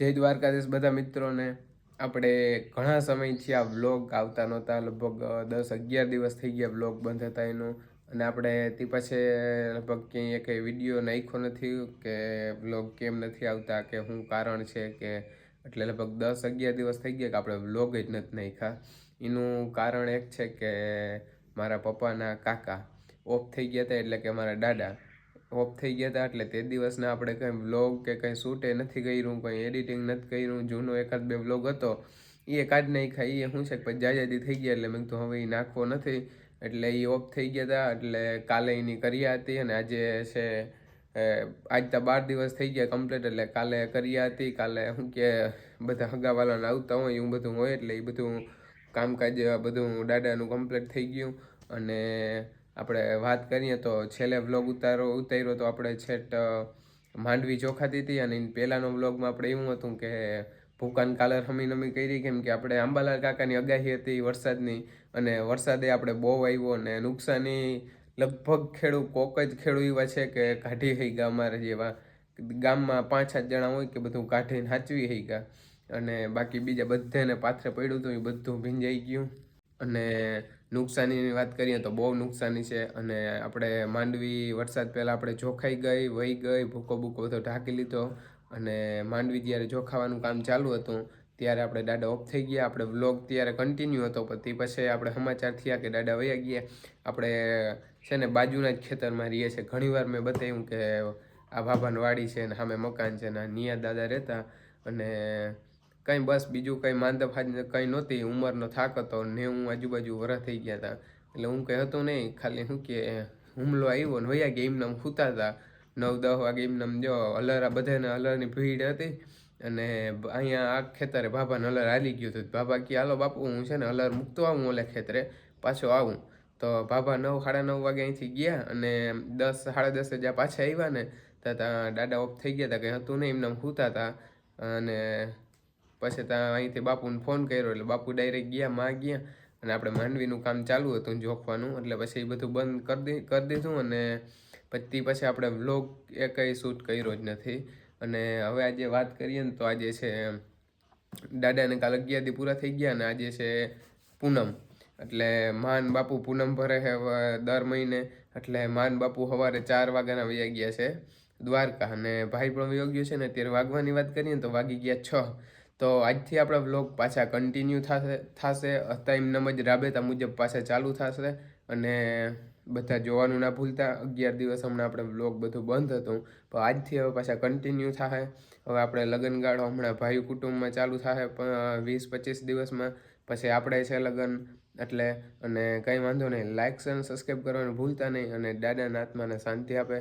જય દ્વારકાધીશ બધા મિત્રોને. આપણે ઘણા સમયથી આ વ્લોગ આવતા નહોતા. લગભગ દસ અગિયાર દિવસ થઈ ગયા વ્લોગ બંધ હતા એનો. અને આપણે તે પછી લગભગ ક્યાંય કંઈ વીડિયો નાખ્યો નથી કે વ્લોગ કેમ નથી આવતા, કે શું કારણ છે કે એટલે લગભગ દસ અગિયાર દિવસ થઈ ગયા કે આપણે વ્લોગ જ નથી નાખ્યા. એનું કારણ એક છે કે મારા પપ્પાના કાકા ઓફ થઈ ગયા હતા એટલે કે મારા દાદા ઓફ થઈ ગયા હતા એટલે તે દિવસના આપણે કંઈ વ્લોગ કે કંઈ શૂટે નથી કર્યું, કંઈ એડિટિંગ નથી કર્યું. જૂનો એકાદ બે વ્લોગ હતો એ કાઢ ખાઈ એ શું છે પછી જાજાદી થઈ ગયા એટલે મેં તો હવે એ નાખવો નથી. એટલે એ ઓફ થઈ ગયા હતા. એટલે કાલે એની કર્યા હતી અને આજે છે આજ તો બાર દિવસ થઈ ગયા કમ્પ્લીટ એટલે કાલે કર્યા હતી. કાલે શું કે બધા હગાવાલાને આવતા હોય, એવું બધું હોય એટલે એ બધું કામકાજ બધું દાદાનું કમ્પ્લીટ થઈ ગયું. અને આપણે વાત કરીએ તો છેલ્લે વ્લોગ ઉતારો, ઉતાર્યો તો આપણે છેટ માંડવી ચોખાતી હતી અને પહેલાંનો વ્લોગમાં આપણે એવું હતું કે ભૂકાન કાલર હમી નમી કરી કેમ કે આપણે આંબાલાલ કાકાની અગાહી હતી વરસાદની અને વરસાદે આપણે બહુ આવ્યો અને નુકસાની લગભગ ખેડૂત કોક જ ખેડૂત એવા છે કે કાઢી થઈ ગયા અમારે જેવા. ગામમાં પાંચ સાત જણા હોય કે બધું કાઢીને હાચવી થઈ ગયા અને બાકી બીજા બધાને પાથરે પડ્યું હતું એ બધું ભીંજાઈ ગયું. અને નુકસાનીની વાત કરીએ તો બહુ નુકસાની છે અને આપણે માંડવી વરસાદ પહેલાં આપણે જોખાઈ ગઈ વહી ગઈ, ભૂકો ભૂકો બધો ઢાંકી લીધો અને માંડવી જ્યારે જોખાવાનું કામ ચાલુ હતું ત્યારે આપણે દાદા ઓફ થઈ ગયા. આપણે વ્લોગ ત્યારે કન્ટિન્યુ હતો પછી પછી આપણે સમાચાર થયા કે દાદા વયા ગયા. આપણે છે ને બાજુના જ ખેતરમાં રહીએ છીએ. ઘણીવાર મેં બતાવ્યું કે આ ભાભાની વાડી છે ને સામે મકાન છે ને નિયા દાદા રહેતા અને કંઈ બસ બીજું કંઈ માંદપ કંઈ નહોતી, ઉંમરનો થાક હતો ને હું આજુબાજુ વરસ થઈ ગયા હતા એટલે હું કંઈ હતું નહીં, ખાલી શું કે, હુમલો આવ્યો ને વયા ગયા એમને સૂતા હતા નવ, દસ વાગે એમને જો અલરા બધાને અલરની ભીડ હતી અને અહીંયા આ ખેતરે બાબાને અલર હાલી ગયું હતું. બાબા કે, હાલો બાપુ, હું છે ને અલર મૂકતો આવું ઓલે ખેતરે, પાછો આવું. તો બાબા નવ, સાડા નવ વાગે અહીંથી ગયા અને દસ, સાડા દસે જ્યાં પાછા આવ્યા ને, ત્યાં દાદા ઓફ થઈ ગયા હતા કંઈ હતું નહીં એમને સૂતા હતા અને પછી ત્યાં અહીંથી બાપુને ફોન કર્યો એટલે બાપુ ડાયરેક્ટ ગયા, માં ગયા અને આપણે માંડવીનું કામ ચાલુ હતું જોખવાનું એટલે પછી એ બધું બંધ કરી દી, કરી દીધું અને પછી પછી આપણે વ્લોગ એ કંઈ શૂટ કર્યો જ નથી. અને હવે આજે વાત કરીએ ને તો આજે છે દાદાને કાલ અગિયાર દી પૂરા થઈ ગયા અને આજે છે પૂનમ. એટલે માન બાપુ પૂનમ ભરે છે દર મહિને એટલે માન બાપુ સવારે ચાર વાગ્યાના વયા ગયા છે દ્વારકા. અને ભાઈ પણ વયો છે ને અત્યારે વાગવાની વાત કરીએ ને તો વાગી ગયા છ. તો આજથી આપણા વ્લોગ પાછા કન્ટિન્યુ થશે થશે. ટાઈમ જ રાબેતા મુજબ પાછા ચાલુ થશે. અને બધા જોવાનું ના ભૂલતા. અગિયાર દિવસ હમણાં આપણે વ્લોગ બધું બંધ હતું. પણ આજથી હવે પાછા કન્ટિન્યુ થશે. હવે આપણે લગ્નગાળો હમણાં ભાઈ કુટુંબમાં ચાલુ થશે વીસ પચીસ દિવસમાં. પછી આપણે છે લગ્ન. એટલે, અને કંઈ વાંધો નહીં. લાઇક અને સબસ્ક્રાઈબ કરવાનું ભૂલતા નહીં. અને દાદાના આત્માને શાંતિ આપે.